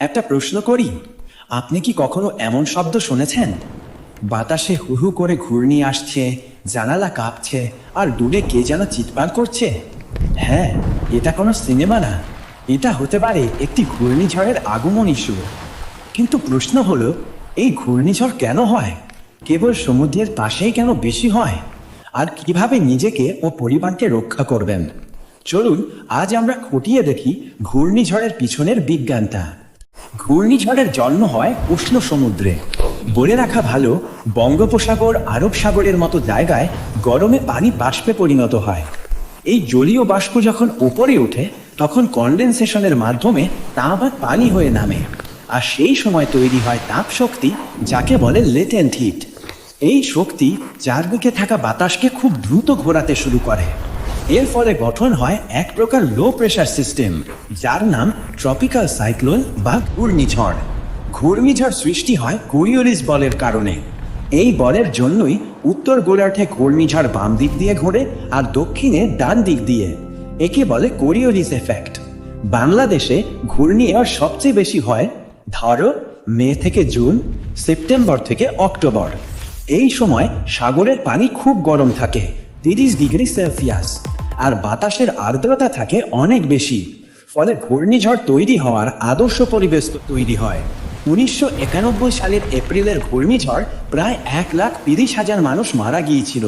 একটা প্রশ্ন করি। আপনি কি কখনো এমন শব্দ শুনেছেন? বাতাসে হু হু করে ঘূর্ণি আসছে, জানালা কাঁপছে, আর দূরে কে যেন চিৎকার করছে? হ্যাঁ এটা কোনো সিনেমা না। এটা হতে পারে একটি ঘূর্ণিঝড়ের আগমন ইস্যু। কিন্তু প্রশ্ন হলো, এই ঘূর্ণিঝড় কেন হয়? কেবল সমুদ্রের পাশেই কেন বেশি হয়? আর কীভাবে নিজেকে ও পরিবারকে রক্ষা করবেন? চলুন, আজ আমরা খতিয়ে দেখি ঘূর্ণিঝড়ের পিছনের বিজ্ঞানটা। ঘূর্ণিঝড়ের জন্ম হয় উষ্ণ সমুদ্রে। বলে রাখা ভালো, বঙ্গোপসাগর আরব সাগরের মতো জায়গায় গরমে পানি বাষ্পে পরিণত হয়। এই জলীয় বাষ্প যখন উপরে ওঠে, তখন কন্ডেনসেশনের মাধ্যমে তা আবার পানি হয়ে নামে। আর সেই সময় তৈরি হয় তাপ শক্তি, যাকে বলে লেটেন্ট হিট। এই শক্তি চারদিকে থাকা বাতাসকে খুব দ্রুত ঘোরাতে শুরু করে। এর ফলে গঠন হয় এক প্রকার লো প্রেশার সিস্টেম যার নাম ট্রপিক্যাল সাইক্লোন বা ঘূর্ণিঝড়। ঘূর্ণিঝড় সৃষ্টি হয় কোরিওলিস বলের কারণে। এই বলের জন্যই উত্তর গোলার্ধে ঘূর্ণিঝড় বাম দিক দিয়ে ঘোরে আর দক্ষিণে ডান দিক দিয়ে। একে বলে কোরিওলিস এফেক্ট বাংলাদেশে ঘূর্ণিঝড় সবচেয়ে বেশি হয়, ধরো, মে থেকে জুন, সেপ্টেম্বর থেকে অক্টোবর। এই সময় সাগরের পানি খুব গরম থাকে, তিরিশ ডিগ্রি সেলসিয়াস। আর বাতাসের আর্দ্রতা থাকে অনেক বেশি, ফলে ঘূর্ণিঝড় তৈরি হওয়ার আদর্শ পরিবেশ তৈরি হয়। উনিশশো একানব্বই সালের এপ্রিলের ঘূর্ণিঝড় প্রায় এক লাখ তিরিশ হাজার মানুষ মারা গিয়েছিল।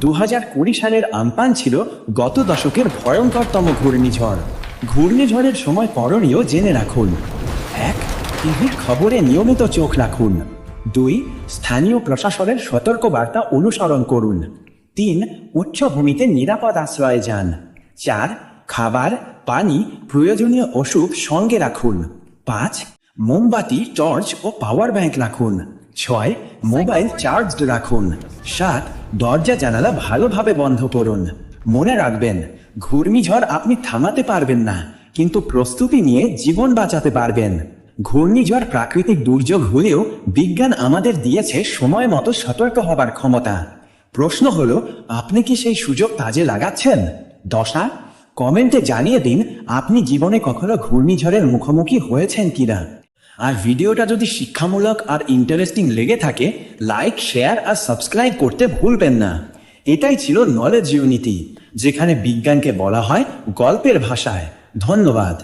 দু হাজার কুড়ি সালের আমপান ছিল গত দশকের ভয়ঙ্করতম ঘূর্ণিঝড়। ঘূর্ণিঝড়ের সময় করণীয় জেনে রাখুন। এক, টিভির খবরে নিয়মিত চোখ রাখুন। দুই, স্থানীয় প্রশাসনের সতর্ক বার্তা অনুসরণ করুন। তিন উচ্চভূমিতে নিরাপদ আশ্রয়ে যান। চার, খাবার, পানি, প্রয়োজনীয় ওষুধ সঙ্গে রাখুন। পাঁচ, মোমবাতি, টর্চ ও পাওয়ার ব্যাংক রাখুন। ছয়, মোবাইল চার্জড রাখুন। সাত, দরজা জানালা ভালোভাবে বন্ধ করুন। মনে রাখবেন, ঘূর্ণিঝড় আপনি থামাতে পারবেন না, কিন্তু প্রস্তুতি নিয়ে জীবন বাঁচাতে পারবেন। ঘূর্ণিঝড় প্রাকৃতিক দুর্যোগ হলেও বিজ্ঞান আমাদের দিয়েছে সময় মতো সতর্ক হবার ক্ষমতা। প্রশ্ন হলো, আপনি কি সেই সুযোগ কাজে লাগাচ্ছেন? দশা, কমেন্টে জানিয়ে দিন, আপনি জীবনে কখনো ঘূর্ণিঝড়ের মুখোমুখি হয়েছেন কিনা? আর ভিডিওটা যদি শিক্ষামূলক আর ইন্টারেস্টিং লেগে থাকে লাইক শেয়ার আর সাবস্ক্রাইব করতে ভুলবেন না। এটাই ছিল নলেজ ইউনিটি যেখানে বিজ্ঞানকে বলা হয় গল্পের ভাষায়। ধন্যবাদ।